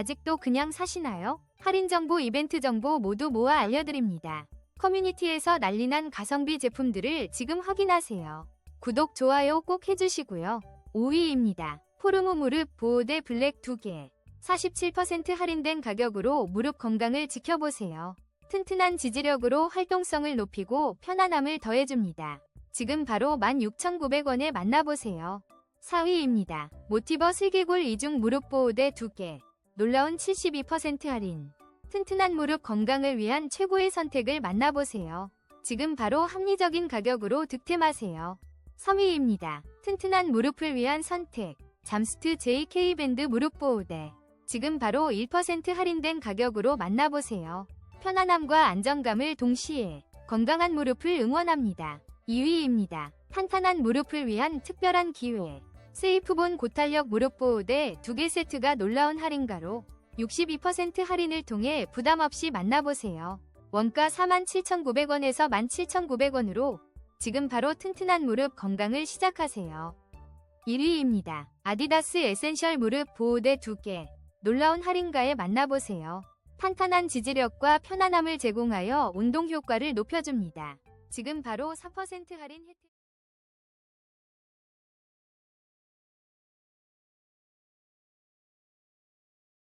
아직도 그냥 사시나요? 할인 정보, 이벤트 정보 모두 모아 알려드립니다. 커뮤니티에서 난리난 가성비 제품들을 지금 확인하세요. 구독, 좋아요 꼭 해주시고요. 5위입니다. 포르무 무릎 보호대 블랙 2개. 47% 할인된 가격으로 무릎 건강을 지켜보세요. 튼튼한 지지력으로 활동성을 높이고 편안함을 더해줍니다. 지금 바로 16,900원에 만나보세요. 4위입니다. 모티버 슬기골 이중 무릎 보호대 2개. 놀라운 72% 할인. 튼튼한 무릎 건강을 위한 최고의 선택을 만나보세요. 지금 바로 합리적인 가격으로 득템하세요. 3위입니다. 튼튼한 무릎을 위한 선택. 잠스트 JK 밴드 무릎 보호대. 지금 바로 1% 할인된 가격으로 만나보세요. 편안함과 안정감을 동시에 건강한 무릎을 응원합니다. 2위입니다. 탄탄한 무릎을 위한 특별한 기회. 세이프본 고탄력 무릎 보호대 2개 세트가 놀라운 할인가로 62% 할인을 통해 부담 없이 만나보세요. 원가 47,900원에서 17,900원으로 지금 바로 튼튼한 무릎 건강을 시작하세요. 1위입니다. 아디다스 에센셜 무릎 보호대 2개. 놀라운 할인가에 만나보세요. 탄탄한 지지력과 편안함을 제공하여 운동 효과를 높여줍니다. 지금 바로 4% 할인 혜택